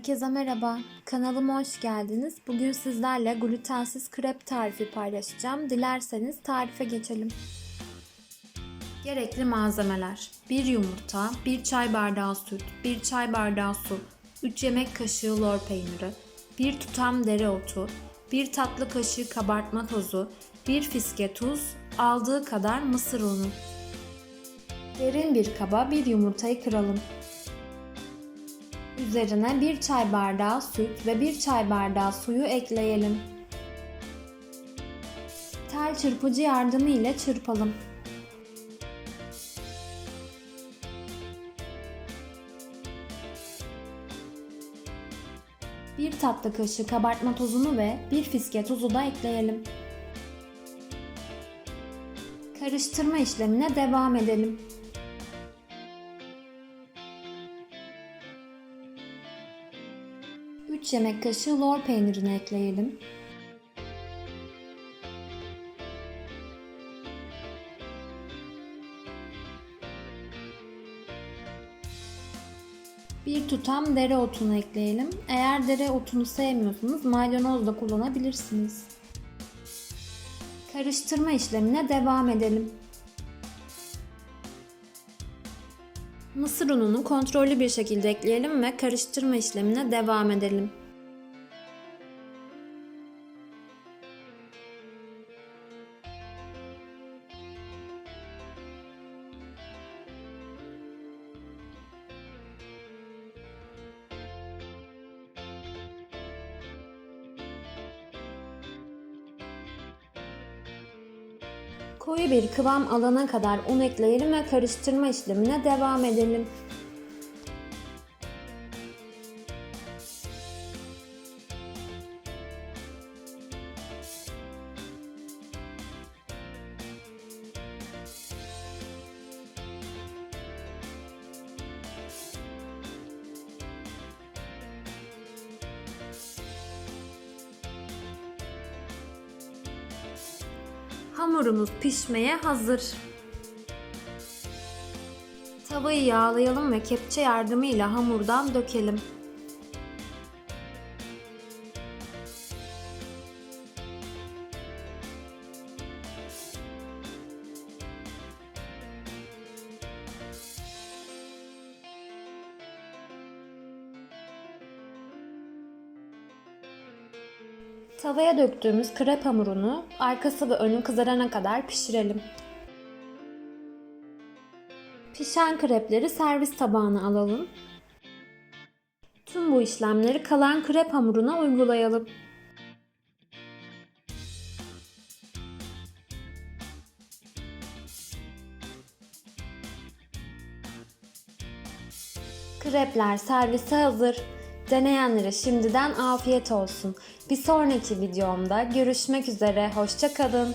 Herkese merhaba. Kanalıma hoş geldiniz. Bugün sizlerle glutensiz krep tarifi paylaşacağım. Dilerseniz tarife geçelim. Gerekli malzemeler 1 yumurta, 1 çay bardağı süt, 1 çay bardağı su, 3 yemek kaşığı lor peyniri, 1 tutam dereotu, 1 tatlı kaşığı kabartma tozu, 1 fiske tuz, aldığı kadar mısır unu. Derin bir kaba bir yumurtayı kıralım. Üzerine 1 çay bardağı süt ve 1 çay bardağı suyu ekleyelim. Tel çırpıcı yardımı ile çırpalım. Bir tatlı kaşığı kabartma tozunu ve bir fiske tuzu da ekleyelim. Karıştırma işlemine devam edelim. 3 yemek kaşığı lor peynirini ekleyelim. Bir tutam dereotunu ekleyelim. Eğer dereotunu sevmiyorsanız maydanoz da kullanabilirsiniz. Karıştırma işlemine devam edelim. Mısır ununu kontrollü bir şekilde ekleyelim ve karıştırma işlemine devam edelim. Koyu bir kıvam alana kadar un ekleyelim ve karıştırma işlemine devam edelim. Hamurumuz pişmeye hazır. Tavayı yağlayalım ve kepçe yardımıyla hamurdan dökelim. Tavaya döktüğümüz krep hamurunu arkası ve önü kızarana kadar pişirelim. Pişen krepleri servis tabağına alalım. Tüm bu işlemleri kalan krep hamuruna uygulayalım. Krepler servise hazır. Deneyenlere şimdiden afiyet olsun. Bir sonraki videomda görüşmek üzere. Hoşçakalın.